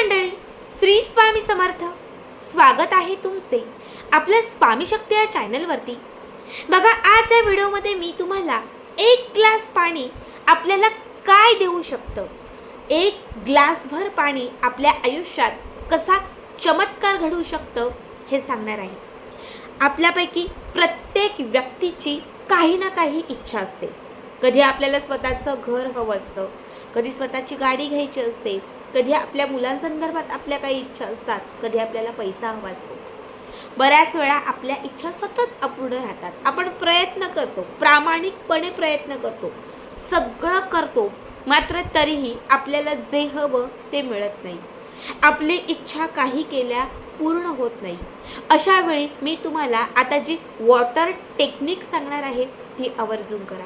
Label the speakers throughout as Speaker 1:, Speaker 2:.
Speaker 1: मंडळी श्री स्वामी समर्थ. स्वागत आहे तुमचे आपल्या स्वामी शक्ती या चॅनलवरती. बघा आज या व्हिडिओमध्ये मी तुम्हाला एक ग्लास पाणी आपल्याला काय देऊ शकतं? एक ग्लासभर पाणी आपल्या आयुष्यात कसा चमत्कार घडवू शकतं हे सांगणार आहे. आपल्यापैकी प्रत्येक व्यक्तीची काही ना काही इच्छा असते. कधी आपल्याला स्वतःचं घर हवं असतं कधी स्वतःची गाडी घ्यायची असते कधी आपल्या मुलांसंदर्भात आपल्या काही इच्छा असतात कधी आपल्याला पैसा हवा असतो. बऱ्याच वेळा आपल्या इच्छा सतत अपूर्ण राहतात. आपण प्रयत्न करतो प्रामाणिकपणे प्रयत्न करतो सगळं करतो मात्र तरीही आपल्याला जे हवं ते मिळत नाही. आपली इच्छा काही केल्या पूर्ण होत नाही. अशावेळी मी तुम्हाला आता जी वॉटर टेक्निक सांगणार आहे ती आवर्जून करा.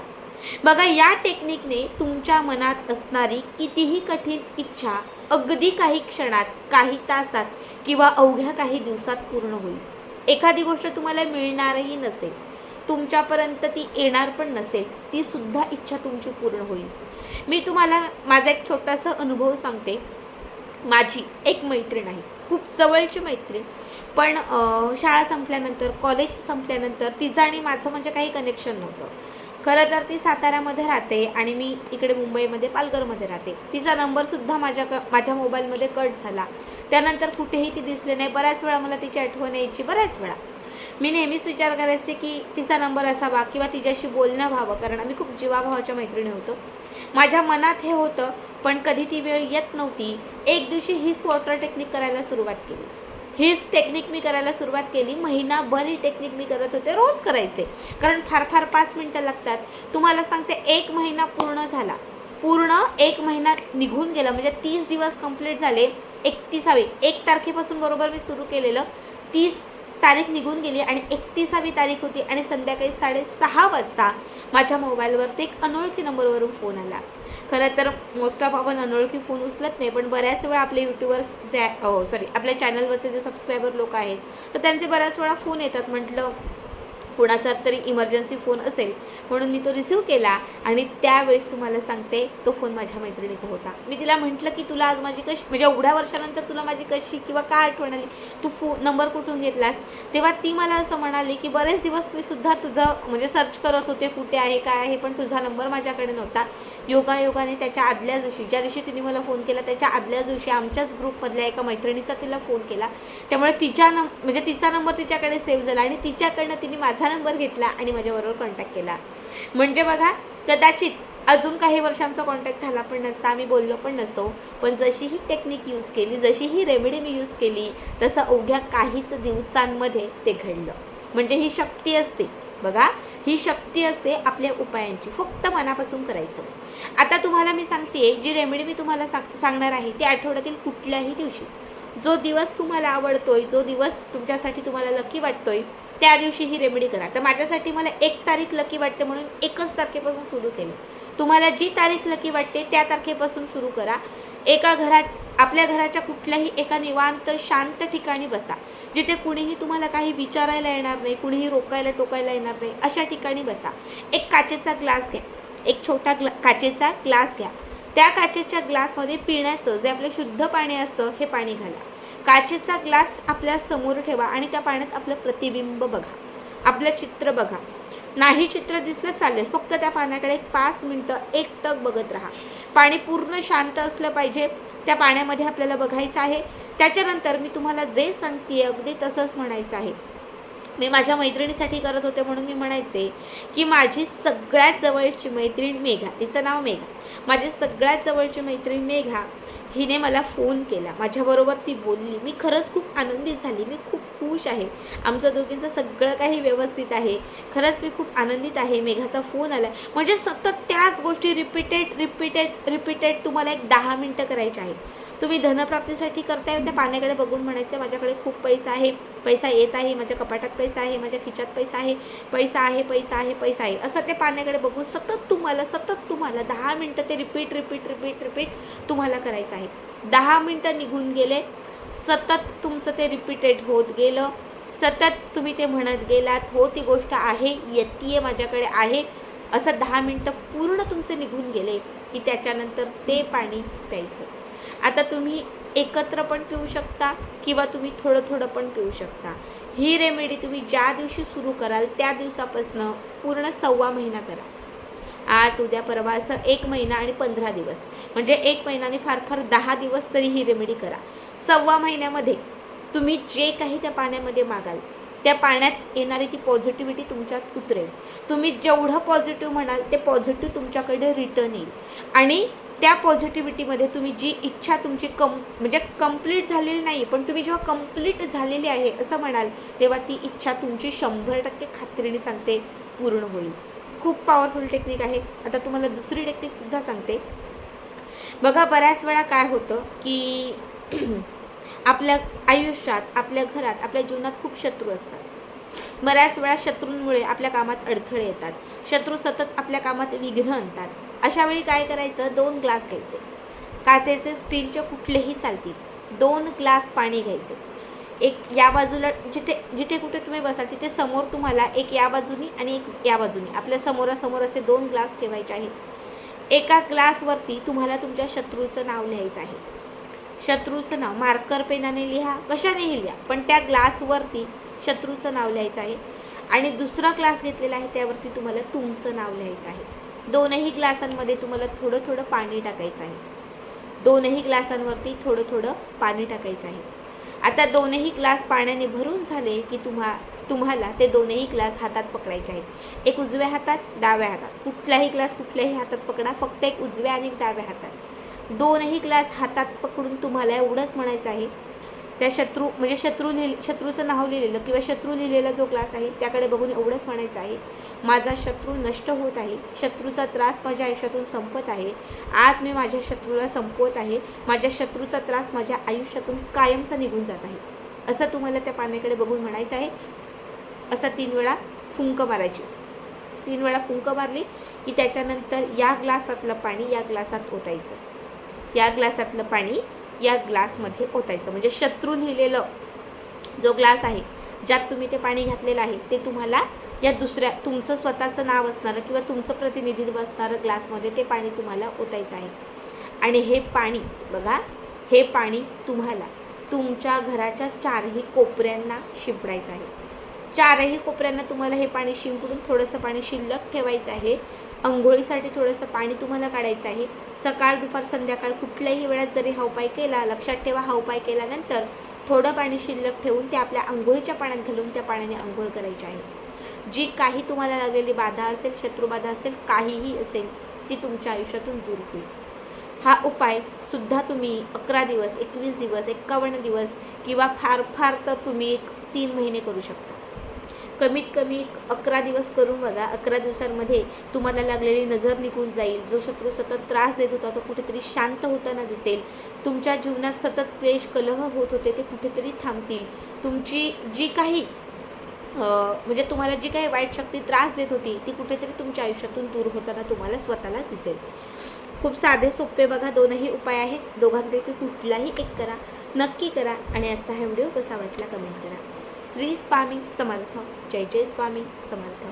Speaker 1: बघा या टेक्निकने तुमच्या मनात असणारी कितीही कठीण इच्छा अगदी काही क्षणात काही तासात किंवा अवघ्या काही दिवसात पूर्ण होईल. एखादी गोष्ट तुम्हाला मिळणारही नसेल तुमच्यापर्यंत ती येणार पण नसेल ती सुद्धा इच्छा तुमची पूर्ण होईल. मी तुम्हाला माझा एक छोटासा अनुभव सांगते. माझी एक मैत्रीण आहे खूप जवळची मैत्रीण पण शाळा संपल्यानंतर कॉलेज संपल्यानंतर तिचं आणि माझं म्हणजे काही कनेक्शन नव्हतं. खरं तर ती साताऱ्यामध्ये राहते आणि मी इकडे मुंबईमध्ये पालघरमध्ये राहते. तिचा नंबरसुद्धा माझ्या क माझ्या मोबाईलमध्ये कट झाला. त्यानंतर कुठेही ती दिसली नाही. बऱ्याच वेळा मला तिची आठवण यायची बऱ्याच वेळा. मी नेहमीच विचार करायचे की तिचा नंबर असावा किंवा तिच्याशी बोलणं व्हावं कारण आम्ही खूप जीवाभावाच्या मैत्रिणी होतो. माझ्या मनात हे होतं पण कधी ती वेळ येत नव्हती. एक दिवशी हीच वॉटर टेक्निक करायला सुरुवात केली. हीच टेक्निक मी करायला सुरुवात केली. महिनाभर ही टेक्निक मी करत होते रोज करायचे. कारण फार फार पाच मिनटं लागतात. तुम्हाला सांगते एक महिना पूर्ण झाला. पूर्ण एक महिना निघून गेला. म्हणजे तीस दिवस कंप्लीट झाले. एकतीसावी. एक तारखेपासून बरोबर मी सुरू केलेलं. तीस तारीख निघून गेली आणि एकतीसावी तारीख होती आणि संध्याकाळी साडेसहा वाजता माझ्या मोबाईलवरती एक अनोळखी नंबरवरून फोन आला. खरं तर मोस्ट ऑफ आपण अनोळखी फोन उचलत नाही पण बऱ्याच वेळा आपले यूट्यूबर्स जे सॉरी आपल्या चॅनलवरचे जे सबस्क्रायबर लोक आहेत तर त्यांचे बऱ्याच वेळा फोन येतात. म्हटलं कुणाचा तरी इमर्जन्सी फोन असेल म्हणून मी तो रिसीव केला आणि त्यावेळेस तुम्हाला सांगते तो फोन माझ्या मैत्रिणीचा होता. मी तिला म्हटलं की तुला आज माझी कशी म्हणजे एवढ्या वर्षानंतर तुला माझी कशी किंवा काय आठवण आली? तू फो नंबर कुठून घेतलास? तेव्हा ती मला असं म्हणाली की बरेच दिवस मी सुद्धा तुझं म्हणजे सर्च करत होते कुठे आहे काय आहे पण तुझा नंबर माझ्याकडे नव्हता. योगायोगाने त्याच्या आदल्या दिवशी ज्या दिवशी तिने मला फोन केला त्याच्या आदल्या दिवशी आमच्याच ग्रुपमधल्या एका मैत्रिणीचा तिला फोन केला. त्यामुळे तिच्या नं म्हणजे तिचा नंबर तिच्याकडे सेव्ह झाला आणि तिच्याकडनं तिने माझा नंबर घेतला आणि माझ्याबरोबर कॉन्टॅक्ट केला. म्हणजे बघा कदाचित अजून काही वर्षांचा कॉन्टॅक्ट झाला पण नसता आम्ही बोललो पण नसतो. पण जशी ही टेक्निक यूज केली जशी ही रेमेडी मी यूज केली तसं अवघ्या काहीच दिवसांमध्ये ते घडलं. म्हणजे ही शक्ती असते. बघा ही शक्ती असते आपल्या उपायांची. फक्त मनापासून करायचं. आता तुम्हाला मी सांगते जी रेमेडी मी तुम्हाला सांग सांगणार आहे ती आठवड्यातील कुठल्याही दिवशी. जो दिवस तुम्हाला आवडतोय जो दिवस तुमच्यासाठी तुम्हाला लकी वाटतोय त्या दिवशी ही रेमेडी करा. तर माझ्यासाठी मला एक तारीख लकी वाटते म्हणून एकच तारखेपासून सुरू केलं. तुम्हाला जी तारीख लकी वाटते त्या तारखेपासून सुरू करा. एका घरात आपल्या घराच्या कुठल्याही एका निवांत शांत ठिकाणी बसा. जिथे कुणीही तुम्हाला काही विचारायला येणार नाही कुणीही रोकायला टोकायला येणार नाही अशा ठिकाणी बसा. एक काचेचा ग्लास घ्या. एक छोटा ग्ला काचेचा ग्लास घ्या. त्या काचेच्या ग्लासमध्ये पिण्याचं जे आपलं शुद्ध पाणी असतं हे पाणी घाला. काचेचा ग्लास आपल्यासमोर ठेवा आणि त्या पाण्यात आपलं प्रतिबिंब बघा. आपलं चित्र बघा. नाही चित्र दिसलं चालेल. फक्त त्या पाण्याकडे एक पाच मिनटं एक टक बघत राहा. पाणी पूर्ण शांत असलं पाहिजे. त्या पाण्यामध्ये आपल्याला बघायचं आहे. त्याच्यानंतर मी तुम्हाला जे सांगते अगदी तसंच म्हणायचं आहे. मी माझ्या मैत्रिणीसाठी करत होते म्हणून मी म्हणायचे की माझी सगळ्यात जवळची मैत्रीण मेघा. तिचं नाव मेघा. माझी सगळ्यात जवळची मैत्रीण मेघा हिने मला फोन केला. माझ्याबरोबर ती बोलली. मी खरंच खूप आनंदित झाली. मी खूप खुश आहे. आमचं दोघींचं सगळं काही व्यवस्थित आहे. खरंच मी खूप आनंदित आहे. मेघाचा फोन आला. म्हणजे सतत त्याच गोष्टी रिपीटेड रिपीटेड रिपीटेड तुम्हाला एक दहा मिनटं करायचे आहेत. तुम्ही धनप्राप्तीसाठी करताय त्या पाण्याकडे बघून म्हणायचं माझ्याकडे खूप पैसा आहे पैसा येत आहे माझ्या कपाटात पैसा आहे माझ्या खिच्यात पैसा आहे पैसा आहे पैसा आहे पैसा आहे. असं ते पाण्याकडे बघून सतत तुम्हाला सतत तुम्हाला दहा मिनटं ते रिपीट रिपीट रिपीट रिपीट तुम्हाला करायचं आहे. दहा मिनटं निघून गेले सतत तुमचं ते रिपीटेड होत गेलं सतत तुम्ही ते म्हणत गेलात हो ती गोष्ट आहे येते माझ्याकडे आहे. असं दहा मिनटं पूर्ण तुमचं निघून गेले की त्याच्यानंतर ते पाणी प्यायचं. आता तुम्ही एकत्र पण पिऊ शकता किंवा तुम्ही थोडं थोडं पण पिऊ शकता. ही रेमेडी तुम्ही ज्या दिवशी सुरू कराल त्या दिवसापासनं पूर्ण सव्वा महिना करा. आज उद्या परवा असं एक महिना आणि पंधरा दिवस. म्हणजे एक महिना आणि फार फार दहा दिवस तरी ही रेमेडी करा. सव्वा महिन्यामध्ये तुम्ही जे काही त्या पाण्यामध्ये मागाल त्या पाण्यात येणारी ती पॉझिटिव्हिटी तुमच्यात उतरेल. तुम्ही जेवढं पॉझिटिव्ह म्हणाल ते पॉझिटिव्ह तुमच्याकडे रिटर्न येईल. आणि त्या पॉझिटिव्हिटीमध्ये तुम्ही जी इच्छा तुमची कम म्हणजे कंप्लीट झालेली नाही पण तुम्ही जेव्हा कंप्लीट झालेली आहे असं म्हणाल तेव्हा ती इच्छा तुमची शंभर टक्के खात्रीने सांगते पूर्ण होईल. खूप पॉवरफुल टेक्निक आहे. आता तुम्हाला दुसरी टेक्निकसुद्धा सांगते. बघा बऱ्याच वेळा काय होतं की आपल्या आयुष्यात आपल्या घरात आपल्या जीवनात खूप शत्रू असतात. बऱ्याच वेळा शत्रूंमुळे आपल्या कामात अडथळे येतात. शत्रू सतत आपल्या कामात विघ्न आणतात. अशा वेळी काय करायचं? दोन ग्लास घ्यायचे. काचेचे स्टीलचे कुठलेही चालतील. दोन ग्लास पाणी घ्यायचे. एक या बाजूला जिथे जिथे कुठे तुम्ही बसाल तिथे समोर तुम्हाला एक या बाजूनी आणि एक या बाजूनी आपल्या समोरासमोर असे दोन ग्लास ठेवायचे आहेत. एका ग्लासवरती तुम्हाला तुमच्या शत्रूचं नाव लिहायचं आहे. शत्रूचं नाव मार्कर पेनाने लिहा कशानेही लिहा पण त्या ग्लासवरती शत्रूचं नाव लिहायचं आहे. आणि दुसरा ग्लास घेतलेला आहे त्यावरती तुम्हाला तुमचं नाव लिहायचं आहे. दोनही ग्लासांमध्ये तुम्हाला थोडं थोडं पाणी टाकायचं आहे. दोनही ग्लासांवरती थोडं थोडं पाणी टाकायचं आहे. आता दोनही ग्लास पाण्याने भरून झाले की तुम्हा तुम्हाला ते दोनही ग्लास हातात पकडायचे आहेत. एक उजव्या हातात डाव्या हातात. कुठलाही ग्लास कुठल्याही हातात पकडा फक्त एक उजव्या आणि एक डाव्या हातात. दोनही ग्लास हातात पकडून तुम्हाला एवढंच म्हणायचं आहे त्या शत्रू म्हणजे शत्रू लिहि शत्रूचं नाव लिहिलेलं किंवा शत्रू लिहिलेला जो ग्लास आहे त्याकडे बघून एवढंच म्हणायचं आहे माझा शत्रू नष्ट होत आहे. शत्रूचा त्रास माझ्या आयुष्यातून संपत आहे. आज मी माझ्या शत्रूला संपवत आहे. माझ्या शत्रूचा त्रास माझ्या आयुष्यातून कायमचा निघून जात आहे. असं तुम्हाला त्या पाण्याकडे बघून म्हणायचं आहे. असं तीन वेळा फुंक मारायची. तीन वेळा फुंक मारली की त्याच्यानंतर या ग्लासातलं पाणी या ग्लासात ओतायचं. या ग्लासातलं पाणी या ग्लासमध्ये ओतायचं. म्हणजे शत्रू लिहिलेलं जो ग्लास आहे ज्यात तुम्ही ते पाणी घातलेलं आहे ते तुम्हाला या दुसऱ्या तुमचं स्वतःचं नाव असणारं किंवा तुमचं प्रतिनिधित्व असणारं ग्लासमध्ये ते पाणी तुम्हाला ओतायचं आहे. आणि हे पाणी बघा हे पाणी तुम्हाला तुमच्या घराच्या चारही कोपऱ्यांना शिंपडायचं आहे. चारही कोपऱ्यांना तुम्हाला हे पाणी शिंपडून थोडंसं पाणी शिल्लक ठेवायचं आहे. अंघोळीसाठी थोडंसं पाणी तुम्हाला काढायचं आहे. सकाळ दुपार संध्याकाळ कुठल्याही वेळात जरी हा उपाय केला लक्षात ठेवा हा उपाय केल्यानंतर थोडं पाणी शिल्लक ठेवून ते आपल्या आंघोळीच्या पाण्यात घालून त्या पाण्याने आंघोळ करायची आहे. जी काही तुम्हाला लागलेली बाधा असेल शत्रुबाधा असेल काहीही असेल ती तुमच्या आयुष्यातून दूर होईल. हा उपाय सुद्धा तुम्ही अकरा दिवस एकवीस दिवस एक्कावन्न दिवस किंवा फार फार तर तुम्ही एक तीन महिने करू शकता. कमीत कमी एक अकरा दिवस करून बघा अकरा दिवसांमध्ये तुम्हाला लागलेली नजर निघून जाईल. जो शत्रू सतत त्रास देत होता तो कुठेतरी शांत होताना दिसेल. तुमच्या जीवनात सतत क्लेश कलह होत होते ते कुठेतरी थांबतील. तुमची जी काही म्हणजे तुम्हाला जी काही वाईट शक्ती त्रास देत होती ती कुठेतरी तुमच्या आयुष्यातून दूर होताना तुम्हाला स्वतःला दिसेल. खूप साधे सोपे बघा दोनही उपाय आहेत. दोघांपैकी कुठलाही एक करा नक्की करा आणि आजचा हा व्हिडिओ कसा वाटला कमेंट करा. श्री स्वामी समर्थ. जय जय स्वामी समर्थ.